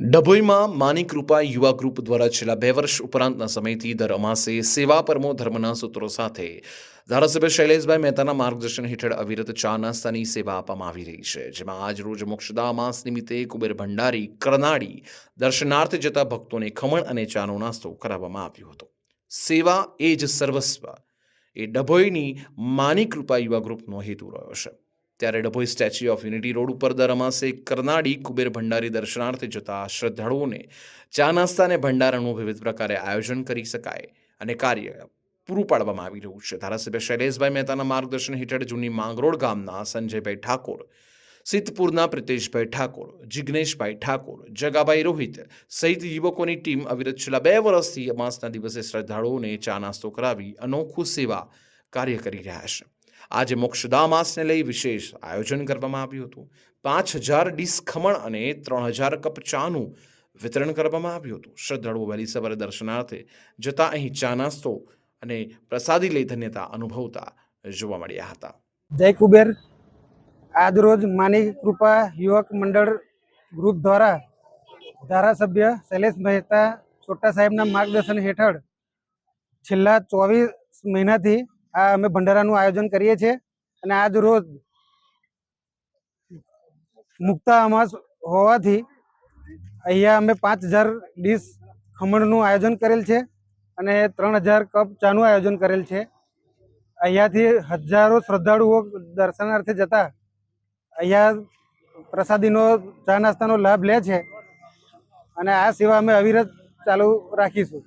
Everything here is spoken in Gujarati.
ડભોઈમાં માની કૃપા યુવા ગ્રુપ દ્વારા છેલ્લા બે વર્ષ ઉપરાંતના સમયથી દર અમાસે સેવા પરમો ધર્મના સૂત્રો સાથે ધારાસભ્ય શૈલેષભાઈ મહેતાના માર્ગદર્શન હેઠળ અવિરત ચા નાસ્તાની સેવા આપવામાં આવી રહી છે, જેમાં આજ રોજ મોક્ષદા માસ નિમિત્તે કુબેર ભંડારી, કરનાળી, દર્શનાર્થ જતા ભક્તોને ખમણ અને ચાનો નાસ્તો કરાવવામાં આવ્યો હતો. સેવા એ જ સર્વસ્વ, એ ડભોઈની માની કૃપા યુવા ગ્રુપનો હેતુ રહ્યો છે. ત્યારે Dabhoi Statue of Unity road ઉપર દર અમાસે કરનાળી કુબેર ભંડારી દર્શનાર્થે જતા શ્રદ્ધાળુઓને ચા નાસ્તા અને ભંડારાનું વિવિધ પ્રકારે આયોજન કરી શકાય અને કાર્ય પૂરું પાડવામાં આવી રહ્યું છે. ધારાસભ્ય શૈલેષભાઈ મહેતાના માર્ગદર્શન હેઠળ જૂની માંગરોળ ગામના સંજયભાઈ ઠાકોર, સિદ્ધપુરના પ્રિતેશભાઈ ઠાકોર, જિગ્નેશભાઈ ઠાકોર, જગાભાઈ રોહિત સહિત યુવકોની ટીમ અવિરત છેલ્લા બે વર્ષથી અમાસના દિવસે શ્રદ્ધાળુઓને ચા નાસ્તો કરાવી અનોખું સેવા કાર્ય કરી રહ્યા છે. આજે મોક્ષદા માસને લઈ વિશેષ આયોજન કરવામાં આવ્યું હતું. પાંચ હજાર ડીસ ખમણ અને ત્રણ હજાર કપ ચાનું વિતરણ કરવામાં આવ્યું હતું. શ્રદ્ધાળુઓ વહેલી સવારે દર્શનાર્થે જતા અહીં ચા નાસ્તો અને પ્રસાદી લઈ ધન્યતા અનુભવતા જોવા મળ્યા હતા. જય કુબેર. આજરોજ માની કૃપા યુવક મંડળ ગ્રુપ દ્વારા ધારાસભ્ય શૈલેષ મહેતા છોટા સાહેબના માર્ગદર્શન હેઠળ છેલ્લા ચોવીસ મહિનાથી આ અમે ભંડારાનું આયોજન કરીએ છીએ અને આજ રોજ મુક્તા અમાસ હોવાથી અહીંયા અમે પાંચ હજાર ડીશ ખમણનું આયોજન કરેલ છે અને ત્રણ હજાર કપ ચાનું આયોજન કરેલ છે. અહીંયાથી હજારો શ્રદ્ધાળુઓ દર્શનાર્થે જતા અહીંયા પ્રસાદીનો, ચા નાસ્તાનો લાભ લે છે અને આ સેવા અમે અવિરત ચાલુ રાખીશું.